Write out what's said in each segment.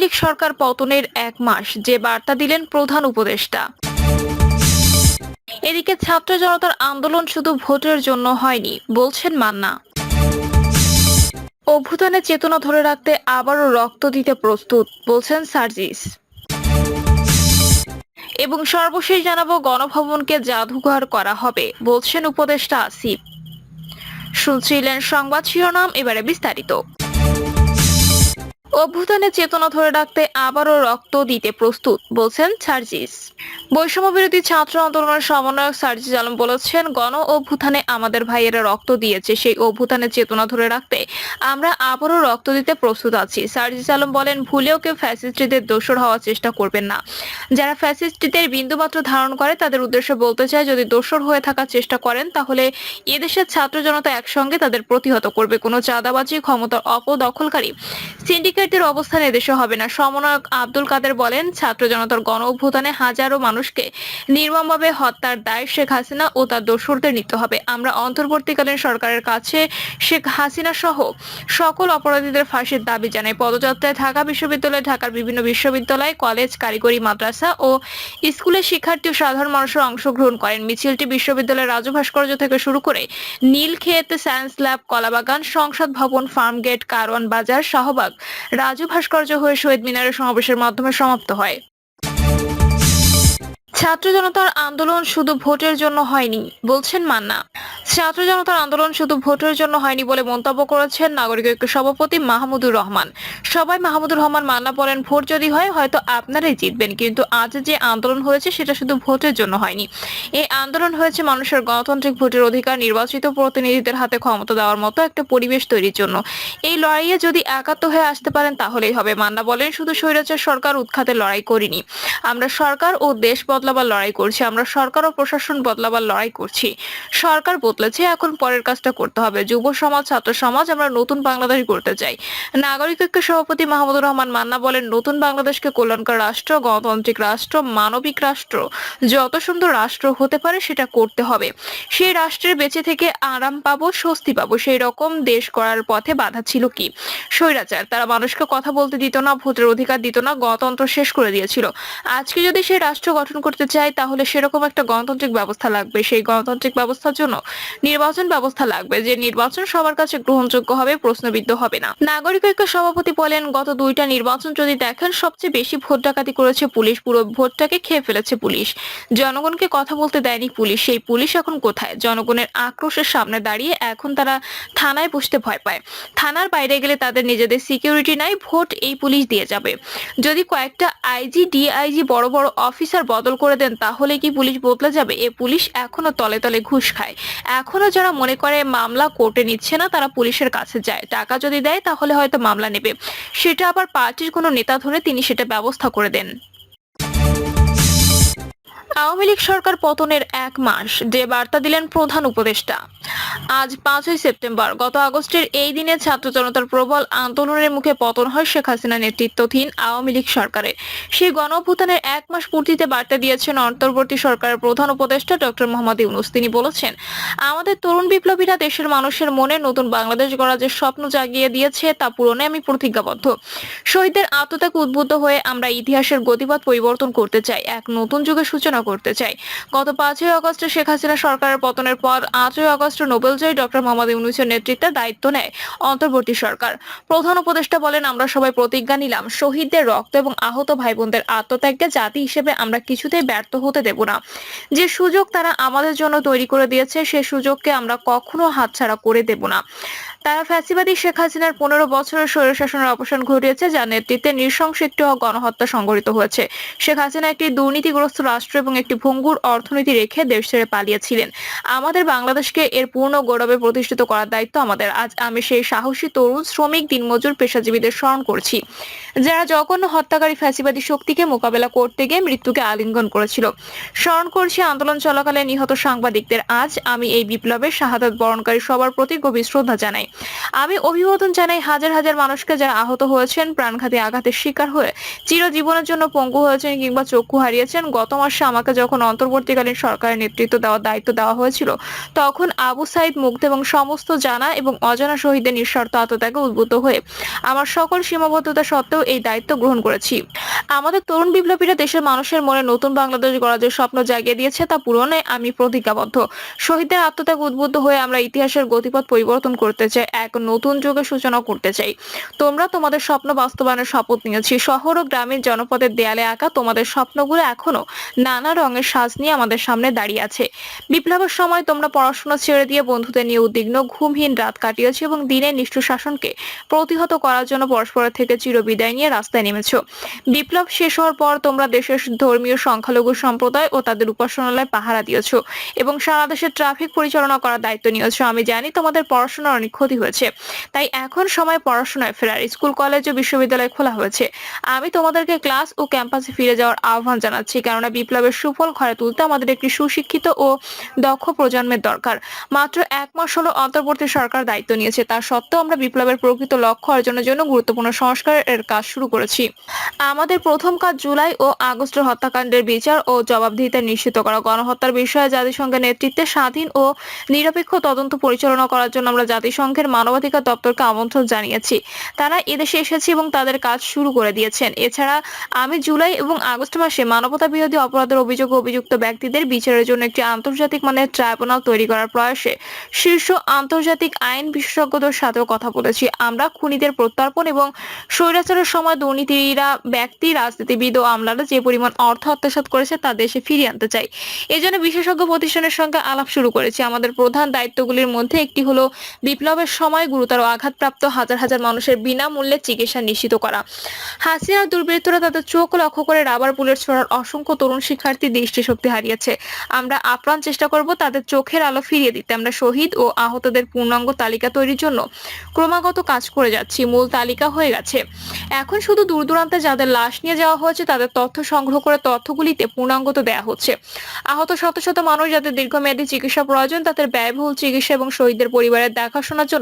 লীগ সরকার পতনের এক মাস, যে বার্তা দিলেন প্রধান উপদেষ্টা। এদিকে ছাত্র জনতার আন্দোলন শুধু ভোটের জন্য হয়নি, বলছেন মান্না। অভ্যুত্থানের চেতনা ধরে রাখতে আবারও রক্ত দিতে প্রস্তুত, বলছেন সার্জিস। এবং সর্বশেষ জানাব গণভবনকে জাদুঘর করা হবে, বলছেন উপদেষ্টা আসিফ। শুনছিলেন সংবাদ শিরোনাম, এবারে বিস্তারিত। অভ্যুত্থানের চেতনা ধরে রাখতে আবারও রক্ত দিতে প্রস্তুত, বলছেন সার্জিস। বৈষম্য বিরোধী ছাত্র আন্দোলনের সমন্বয়ক সার্জিস আলম বলেছেন, গণ অভ্যুত্থানে আমাদের ভাইয়েরা রক্ত দিয়েছে, সেই অভ্যুত্থানের চেতনা ধরে রাখতে আমরা আবারও রক্ত দিতে প্রস্তুত আছি। সার্জিস আলম বলেন, ভুলেও কেউ ফ্যাসিস্টদের দোষর হওয়ার চেষ্টা করবেন না। যারা ফ্যাসিস্টদের বিন্দুমাত্র ধারণ করে, তাদের উদ্দেশ্যে বলতে চায় যদি দোষর হয়ে থাকার চেষ্টা করেন, তাহলে এদেশের ছাত্র জনতা একসঙ্গে তাদের প্রতিহত করবে। কোনো চাঁদাবাজি, ক্ষমতার অপদখলকারী সিন্ডিকেটদের অবস্থান এদেশে হবে না। সমন্বয়ক আব্দুল কাদের বলেন, ছাত্র জনতার গণ অভ্যুত্থানে হাজারো মানুষকে নির্মমভাবে হত্যার দায় শেখ হাসিনা ও তার দোসরদের নিতে হবে। আমরা অন্তর্বর্তীকালীন সরকারের কাছে শেখ হাসিনা সহ সকল অপরাধীদের ফাঁসির দাবি জানাই। পদযাত্রায় ঢাকা বিশ্ববিদ্যালয়, ঢাকার বিভিন্ন বিশ্ববিদ্যালয়, কলেজ, কারিগরি, মাদ্রাসা ও স্কুলের শিক্ষার্থী ও সাধারণ মানুষের অংশগ্রহণ করেন। মিছিলটি বিশ্ববিদ্যালয়ের রাজু ভাস্কর্য থেকে শুরু করে নীলক্ষেত সায়েন্স ল্যাব, কলাবাগান, সংসদ ভবন ফার্ম গেট কারওয়ান বাজার, শাহবাগ রাজু ভাস্কর্য হয়ে শহীদ মিনারের সমাবেশের মাধ্যমে সমাপ্ত হয়। ছাত্র জনতার আন্দোলন শুধু ভোটের জন্য হয়নি, বলছেন মান্না। ছাত্র জনতার আন্দোলন শুধু ভোটের জন্য হয়নি বলে মন্তব্য করেছেন নাগরিক ঐক্য সভাপতি মাহমুদুর রহমান। সবাই মাহমুদুর রহমান, মান্না বলেন, ভোট যদি হয়, হয়তো আপনারাই জিতবেন, কিন্তু আজ যে আন্দোলন হয়েছে, সেটা শুধু ভোটের জন্য হয়নি। এই আন্দোলন হয়েছে মানুষের গণতান্ত্রিক ভোটের অধিকার, নির্বাচিত প্রতিনিধিদের হাতে ক্ষমতা দেওয়ার মতো একটা পরিবেশ তৈরির জন্য। এই লড়াইয়ে যদি একাত্ম হয়ে আসতে পারেন, তাহলেই হবে। মান্না বলেন, শুধু স্বৈরাচার সরকার উৎখাতে লড়াই করিনি। আমরা সরকার ও দেশ বদলাবার লড়াই করছি, আমরা সরকার ও প্রশাসন বদলাবার লড়াই করছি। সরকার বদলেছে, এখন পরের কাজটা করতে হবে। যুব সমাজ, ছাত্র সমাজ, আমরা নতুন বাংলাদেশ গড়তে চাই। নাগরিক ঐক্য সভাপতি মাহমুদুর রহমান মান্না বলেন, নতুন বাংলাদেশকে কল্যাণকর রাষ্ট্র, গণতান্ত্রিক রাষ্ট্র, মানবিক রাষ্ট্র, যত সুন্দর রাষ্ট্র হতে পারে সেটা করতে হবে। সেই রাষ্ট্রের বেঁচে থেকে আরাম পাবো, স্বস্তি পাবো, সেই রকম দেশ করার পথে বাধা ছিল কি? স্বৈরাচার, তারা মানুষকে কথা বলতে দিত না, ভোটের অধিকার দিত না, গণতন্ত্র শেষ করে দিয়েছিল। আজকে যদি সেই রাষ্ট্র গঠন করতে চাই, তাহলে সেরকম একটা গণতান্ত্রিক ব্যবস্থা লাগবে। সেই গণতান্ত্রিক ব্যবস্থার জন্য নির্বাচন ব্যবস্থা লাগবে, যে নির্বাচন সবার কাছে গ্রহণযোগ্য হবে, প্রশ্নবিদ্ধ হবে না। নাগরিক ঐক্য সভাপতি বলেন, গত দুইটা নির্বাচন যদি দেখেন, সবচেয়ে বেশি ভোট ডাকাতি করেছে পুলিশ। পুরো ভোটটাকে খেয়ে ফেলেছে পুলিশ। জনগণকে কথা বলতে দেয়নি পুলিশ। সেই পুলিশ এখন কোথায়? জনগণের আক্রোশের সামনে দাঁড়িয়ে এখন তারা থানায় বসতে ভয় পায়। থানার বাইরে গেলে তাদের নিজেদের সিকিউরিটি নাই, ভোট এই পুলিশ দিয়ে যাবে। যদি কয়েকটা আইজি, ডিআইজি বড় বড় অফিসার বদল করে দেন, তাহলে কি পুলিশ বদলে যাবে? এ পুলিশ এখনও তলে তলে ঘুষ খায়। এখনও যারা মনে করে মামলা কোর্টে নিচ্ছে না, তারা পুলিশের কাছে যায়। টাকা যদি দেয়, তাহলে হয়তো মামলা নেবে। সেটা আবার পার্টির কোনো নেতা ধরে তিনি সেটা ব্যবস্থা করে দেন। আওয়ামী লীগ সরকার পতনের এক মাস যে বার্তা দিলেন প্রধান উপদেষ্টা। আজ পাঁচই সেপ্টেম্বর, গত আগস্টের এই দিনে ছাত্র জনতার প্রবল আন্দোলনের মুখে পতন হয় শেখ হাসিনা নেতৃত্বাধীন আওয়ামী লীগ সরকারের। সেই গণ অভ্যুত্থানের এক মাস পূর্তিতে বার্তা দিয়েছেন অন্তর্বর্তী সরকারের প্রধান উপদেষ্টা ডক্টর মোহাম্মদ ইউনুস। তিনি বলেছেন, আমাদের তরুণ বিপ্লবীরা দেশের মানুষের মনে নতুন বাংলাদেশ গড়ার যে স্বপ্ন জাগিয়ে দিয়েছে তা পূরণে আমি প্রতিজ্ঞাবদ্ধ। শহীদদের আত্মত্যাগ উদ্বুদ্ধ হয়ে আমরা ইতিহাসের গতিপথ পরিবর্তন করতে চাই। এক নতুন যুগের সূচনা করতে চাই। গত পাঁচই আগস্টে শেখ হাসিনা সরকারের পতনের পর আটই আগস্ট নোবেলজয়ী ডক্টর মোহাম্মদ ইউনুসের নেতৃত্বে দায়িত্ব নেয় অন্তর্বর্তী সরকার। প্রধান উপদেষ্টা বলেন, আমরা সবাই প্রতিজ্ঞা নিলাম, শহীদদের রক্ত এবং আহত ভাই বোনদের আত্মত্যাগকে জাতি হিসেবে আমরা কিছুতেই ব্যর্থ হতে দেব না। যে সুযোগ তারা আমাদের জন্য তৈরি করে দিয়েছে, সে সুযোগকে আমরা কখনো হাতছাড়া করে দেব না। তারা ফ্যাসিবাদী শেখ হাসিনার পনেরো বছরের স্বৈরশাসনের অবসান ঘটিয়েছে, যার নেতৃত্বে নৃশংস একটি গণহত্যা সংঘটিত হয়েছে। শেখ হাসিনা একটি দুর্নীতিগ্রস্ত রাষ্ট্র এবং একটি ভঙ্গুর অর্থনীতি রেখে দেশ ছেড়ে পালিয়েছিলেন। আমাদের বাংলাদেশকে এর পূর্ণ গৌরবে প্রতিষ্ঠিত করার দায়িত্ব আমাদের। আজ আমি সেই সাহসী তরুণ, শ্রমিক, দিনমজুর, পেশাজীবীদের স্মরণ করছি। যারা জঘন্য হত্যাকারী ফ্যাসিবাদী শক্তিকে মোকাবেলা করতে গিয়ে মৃত্যুকে আলিঙ্গন করেছিল। স্মরণ করছি আন্দোলন চলাকালে নিহত সাংবাদিকদের। আজ আমি এই বিপ্লবের শাহাদাত বরণকারী সবার প্রতি গভীর শ্রদ্ধা জানাই। আমি অভিবাদন জানাই হাজার হাজার মানুষকে যারা আহত হয়েছেন, প্রাণঘাতী আঘাতের শিকার হয়ে চিরজীবনের জন্য পঙ্গু হয়েছেন কিংবা চক্ষু হারিয়েছেন। গত মাসে আমাকে যখন অন্তর্বর্তীকালীন সরকারের নেতৃত্ব দেওয়ার দায়িত্ব দেওয়া হয়েছিল, তখন আবু সাইদ মুগ্ধ এবং সমস্ত জানা এবং অজানা শহীদদের নিঃস্বার্থ আত্মত্যাগে উদ্বুদ্ধ হয়ে আমার সকল সীমাবদ্ধতা সত্ত্বেও এই দায়িত্ব গ্রহণ করেছি। আমাদের তরুণ বিপ্লবীরা দেশের মানুষের মনে নতুন বাংলাদেশ গড়ার যে স্বপ্ন জাগিয়ে দিয়েছে তা পূরণে আমি প্রতিজ্ঞাবদ্ধ। শহীদের আত্মত্যাগ উদ্বুদ্ধ হয়ে আমরা ইতিহাসের গতিপথ পরিবর্তন করতে চাই। এক নতুন যুগের সূচনা করতে চাই। তোমরা তোমাদের স্বপ্ন বাস্তবায়নের শপথ নিয়েছি। শহর ও গ্রামীণ জনপদের দেয়ালে আঁকা তোমাদের স্বপ্নগুলো এখনও নানা রঙের সাজ নিয়ে আমাদের সামনে দাঁড়িয়ে আছে। বিপ্লবের সময় তোমরা পড়াশোনা ছেড়ে দিয়ে বন্ধুদের নিয়ে উদ্বিগ্ন, ঘুমহীন রাত কাটিয়েছো এবং দিনের নিষ্ঠুর শাসনকে প্রতিহত করার জন্য পরস্পরের থেকে চিরবিদায় নিয়ে রাস্তায় নেমেছো। বিপ্লব শেষ হওয়ার পর তোমরা দেশের ধর্মীয় সংখ্যালঘু সম্প্রদায় ও তাদের উপাসনালয় পাহারা দিয়েছ এবং সারা দেশে ট্রাফিক পরিচালনা করার দায়িত্ব নিয়েছো। আমি জানি তোমাদের পড়াশোনার অনেক ক্ষতি হয়েছে। তাই এখন সময় পড়াশোনায় ফেরার। স্কুল, কলেজ ও বিশ্ববিদ্যালয় খোলা হয়েছে। আমি তোমাদেরকে ক্লাস ও ক্যাম্পাসে ফিরে যাওয়ার আহ্বান জানাচ্ছি, কেননা বিপ্লবের সুফল ঘরে তুলতে আমাদের একটি সুশিক্ষিত ও দক্ষ প্রজন্মের দরকার। মাত্র এক মাস হলো অন্তর্বর্তী সরকার দায়িত্ব নিয়েছে, তা সত্ত্বেও আমরা বিপ্লবের প্রকৃত লক্ষ্য অর্জনের জন্য গুরুত্বপূর্ণ সংস্কারের কাজ শুরু করেছি। আমাদের প্রথম কাজ জুলাই ও আগস্টের হত্যাকাণ্ডের বিচার ও জবাবদিহিতা নিশ্চিত করা। গণহত্যার বিষয়ে জাতিসংঘের নেতৃত্বে স্বাধীন ও নিরপেক্ষ তদন্ত পরিচালনা করার জন্য আমরা জাতিসংঘের মানবাধিকার দপ্তরকে আমন্ত্রণ জানিয়েছি। তারা এদেশে এসেছে এবং তাদের কাজ শুরু করে দিয়েছেন। এছাড়া আমি জুলাই এবং আগস্ট মাসে মানবতা বিরোধী অপরাধের অভিযোগ অভিযুক্ত ব্যক্তিদের বিচারের জন্য একটি আন্তর্জাতিক মানের ট্রাইব্যুনাল তৈরি করার প্রয়াসে শীর্ষ আন্তর্জাতিক আইন বিশেষজ্ঞদের সাথেও কথা বলেছি। আমরা খুনিদের প্রত্যর্পণ এবং স্বৈরাচারের সময় দুর্নীতিরা, ব্যক্তি, রাজনীতিবিদ ও আমলারা যে পরিমাণ অর্থ আত্মসাৎ করেছে তা দেশে ফিরিয়ে আনতে চাই। এজন্য বিশেষজ্ঞ প্রতিষ্ঠানের সঙ্গে আলাপ শুরু করেছি। আমাদের প্রধান দায়িত্বগুলির মধ্যে একটি হলো বিপ্লবের সময় গুরুতর আঘাতপ্রাপ্ত হাজার হাজার মানুষের বিনামূল্যে চিকিৎসা নিশ্চিত করা। হাসিনার দুর্বৃত্তরা তাদের চোখ লক্ষ্য করে রাবার বুলেট ছোড়ার অসংখ্য তরুণ শিক্ষার্থী দৃষ্টিশক্তি হারিয়েছে। আমরা আপ্রাণ চেষ্টা করব তাদের চোখের আলো ফিরিয়ে দিতে। আমরা শহীদ ও আহতদের পূর্ণাঙ্গ তালিকা তৈরির জন্য ক্রমাগত কাজ করে যাচ্ছি। মূল তালিকা হয়ে গেছে। এখন শুধু দূর দূরান্তে যাদের লাশ নিয়ে যাওয়া হয়েছে, তাদের তথ্য সংগ্রহ করে তথ্যগুলিতে পূর্ণাঙ্গত দেওয়া হচ্ছে। আহত শত শত মানুষ যাদের দীর্ঘমেয়াদী চিকিৎসা প্রয়োজন, তাদের ব্যয়বহুল চিকিৎসা এবং শহীদদের পরিবারের দেখাশোনার জন্য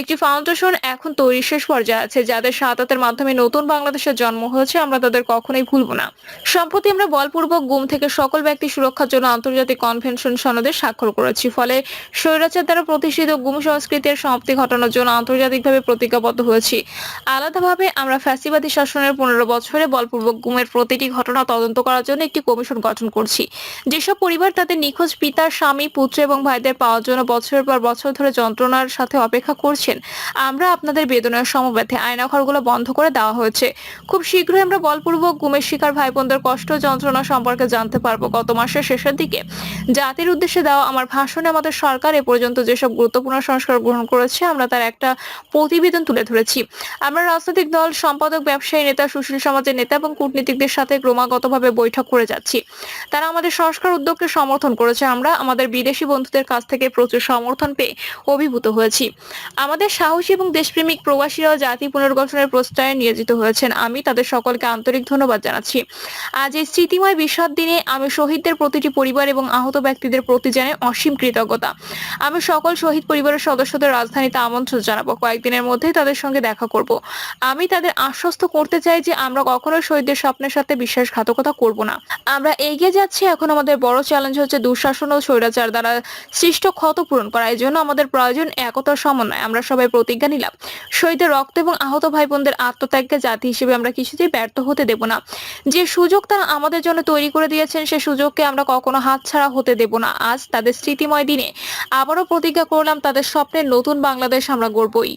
একটি ফাউন্ডেশন এখন তৈরি শেষ পর্যায়ে আছে, যাদের সাহায্যের মাধ্যমে নতুন বাংলাদেশের জন্ম হয়েছে, আমরা তাদের কখনোই ভুলব না। সম্প্রতি আমরা বলপূর্বক গুম থেকে সকল ব্যক্তি সুরক্ষার জন্য আন্তর্জাতিক কনভেনশন সনদে স্বাক্ষর করেছি, ফলে স্বৈরাচার দ্বারা প্রতিষ্ঠিত গুম সংস্কৃতির সমাপ্তি ঘটানোর জন্য আন্তর্জাতিকভাবে প্রতিজ্ঞাবদ্ধ হয়েছি। আলাদাভাবে আমরা ফ্যাসিবাদী শাসনের পনেরো বছরে বলপূর্বক গুমের প্রতিটি ঘটনা তদন্ত করার জন্য একটি কমিশন গঠন করছি। যেসব পরিবার তাদের নিখোঁজ পিতা, স্বামী, পুত্র এবং ভাইদের পাওয়ার জন্য বছরের পর বছর ধরে যন্ত্রণার সাথে অপেক্ষা করছেন। আমরা আপনাদের বেদনার সমব্যথে আয়নাঘরগুলো বন্ধ করে দেওয়া হয়েছে। খুব শীঘ্রই আমরা বলপূর্বক গুমের শিকার ভাই বোনদের কষ্ট যন্ত্রণা সম্পর্কে জানতে পারব গত মাসের শেষের দিকে। জাতির উদ্দেশ্যে দেওয়া আমার ভাষণে আমাদের সরকার এ পর্যন্ত যেসব গুরুত্বপূর্ণ সংস্কার গ্রহণ করেছে, আমরা তার একটা প্রতিবেদন তুলে ধরেছি। আমরা রাজনৈতিক দল, সম্পাদক, ব্যবসায়ী নেতা, সুশীল সমাজের নেতা এবং কূটনীতিকদের সাথে ক্রমাগতভাবে বৈঠক করে যাচ্ছি। তারা আমাদের সংস্কার উদ্যোগকে সমর্থন করেছে। আমরা আমাদের বিদেশি বন্ধুদের কাছ থেকে প্রচুর সমর্থন পেয়ে অভিভূত হয়েছি। আমাদের সাহসী এবং দেশপ্রেমিক প্রবাসীরাও জাতি পুনর্গঠনের প্রস্তাবে নিয়োজিত হয়েছেন। আমি তাদের সকলকে আন্তরিক ধন্যবাদ জানাচ্ছি। আজ এই স্মৃতিময় বিষাদ দিনে আমি শহীদদের প্রতিটি পরিবার এবং আহত ব্যক্তিদের প্রতি জানাই অসীম কৃতজ্ঞতা। আমি সকল শহীদ পরিবারের সদস্যদের রাজধানীতে আমন্ত্রণ জানাব। কয়েকদিনের মধ্যেই তাদের সঙ্গে দেখা করব। আমি তাদের আশ্বস্ত করতে চাই যে আমরা কখনোই শহীদদের স্বপ্নের সাথে বিশ্বাসঘাতকতা করব না। আমরা এগিয়ে যাচ্ছি। এখন আমাদের বড় চ্যালেঞ্জ হচ্ছে দুঃশাসন ও স্বৈরাচার দ্বারা সৃষ্ট ক্ষত পূরণ করা। এই জন্য আমাদের প্রয়োজন একতার সমন্বয়। আমরা সবাই প্রতিজ্ঞা নিলাম। শহীদের রক্ত এবং আহত ভাই বোনদের আত্মত্যাগকে জাতি হিসেবে আমরা কিছুতেই ব্যর্থ হতে দেব না। যে সুযোগ তারা আমাদের জন্য তৈরি করে দিয়েছেন, সে সুযোগকে আমরা কখনো হাতছাড়া হতে দেব না। আজ তাদের স্মৃতিময় দিনে আবারও প্রতিজ্ঞা করলাম, তাদের স্বপ্নের নতুন বাংলাদেশ আমরা গড়বই।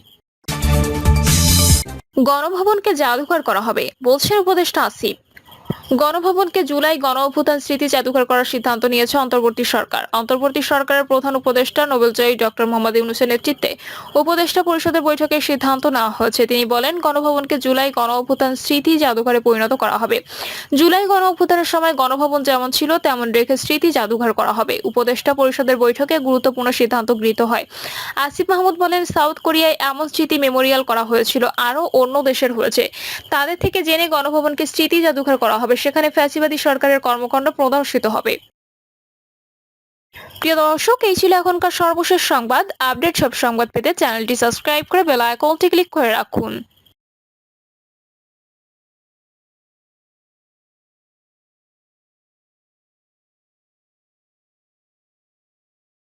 গণভবনকে জাদুঘর করা হবে, বলছেন উপদেষ্টা আসিফ। গণভবনকে জুলাই গণ অভ্যুত্থান স্মৃতি জাদুঘর করার সিদ্ধান্ত নিয়েছে অন্তর্বর্তী সরকার। অন্তর্বর্তী সরকারের প্রধান উপদেষ্টা নোবেলজয়ী ডক্টর মোহাম্মদ ইউনুসের নেতৃত্বে উপদেষ্টা পরিষদের বৈঠকে সিদ্ধান্ত নেওয়া হয়েছে। তিনি বলেন, গণভবনকে জুলাই গণ অভ্যুত্থান স্মৃতি জাদুঘরে পরিণত করা হবে। জুলাই গণ অভ্যুত্থানের সময় গণভবন যেমন ছিল, তেমন রেখে স্মৃতি জাদুঘর করা হবে। উপদেষ্টা পরিষদের বৈঠকে গুরুত্বপূর্ণ সিদ্ধান্ত গৃহীত হয়। আসিফ মাহমুদ বলেন, সাউথ কোরিয়ায় এমন স্মৃতি মেমোরিয়াল করা হয়েছিল, আরও অন্য দেশের হয়েছে। তাদের থেকে জেনে গণভবনকে স্মৃতি জাদুঘর করা হবে সেখানে ফ্যাসিবাদী সরকারের কর্মকাণ্ড প্রদর্শিত হবে। প্রিয় দর্শক, এই ছিল এখনকার সর্বশেষ সংবাদ। আপডেট সব সংবাদ পেতে চ্যানেলটি সাবস্ক্রাইব করে বেল আইকনটি ক্লিক করে রাখুন।